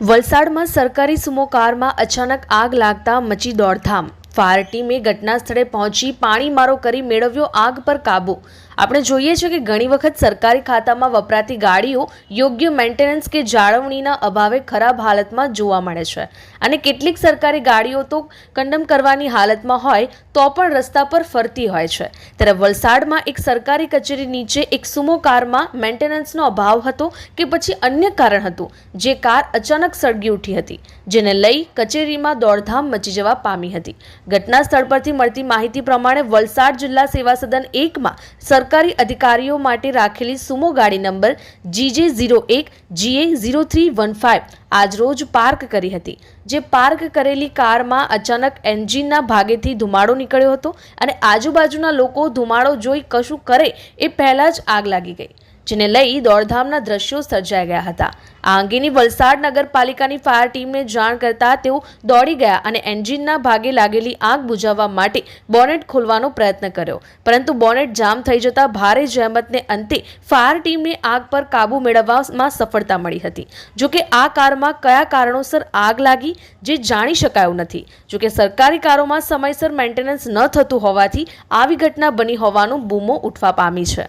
વલસાડમાં સરકારી સુમો કારમાં અચાનક આગ લાગતા મચી દોડધામ. ફાયર ટીમે ઘટના સ્થળે પહોંચી પાણી મારો કરી મેળવ્યો આગ પર કાબુ. આપણે જોઈએ છીએ કે ઘણી વખત સરકારી ખાતામાં વપરાતી ગાડીઓ યોગ્ય મેન્ટેનન્સ કે જાળવણીના અભાવે ખરાબ હાલતમાં જોવા મળે છે. અને કેટલીક સરકારી ગાડીઓ તો કંડમ કરવાની હાલતમાં હોય તો પણ રસ્તા પર ફરતી હોય છે. ત્યારે વલસાડમાં એક સરકારી કચેરી નીચે એક સુમો કારમાં મેન્ટેનન્સનો અભાવ હતો કે પછી અન્ય કારણ હતું, જે કાર અચાનક સળગી ઉઠી હતી, જેને લઈ કચેરીમાં દોડધામ મચી જવા પામી હતી. ઘટના સ્થળ પરથી મળતી માહિતી પ્રમાણે વલસાડ જિલ્લા સેવા સદન એકમાં સરકારી અધિકારીઓ માટે રાખેલી સુમો ગાડી નંબર જીજે ઝીરો એક GA zero three one five આજરોજ પાર્ક કરી હતી, જે પાર્ક કરેલી કારમાં અચાનક એન્જિનના ભાગેથી ધુમાડો નીકળ્યો હતો અને આજુબાજુના લોકો ધુમાડો જોઈ કશું કરે એ પહેલાં જ આગ લાગી ગઈ. જેને લઈ દોડધામના દ્રશ્યો સર્જાઈ ગયા હતા. આ અંગેની વલસાડ નગરપાલિકાની ફાયર ટીમને જાણ કરતા તેઓ દોડી ગયા અને એન્જિનના ભાગે લાગેલી આગ બુઝાવવા માટે બોનેટ ખોલવાનો પ્રયત્ન કર્યો. પરંતુ બોનેટ જામ થઈ જતા ભારે જહેમતને અંતે ફાયર ટીમને આગ પર કાબૂ મેળવવામાં સફળતા મળી હતી. જોકે આ કારમાં કયા કારણોસર આગ લાગી જે જાણી શકાયું નથી. જોકે સરકારી કારોમાં સમયસર મેન્ટેનન્સ ન થતું હોવાથી આવી ઘટના બની હોવાનું બૂમો ઉઠવા પામી છે.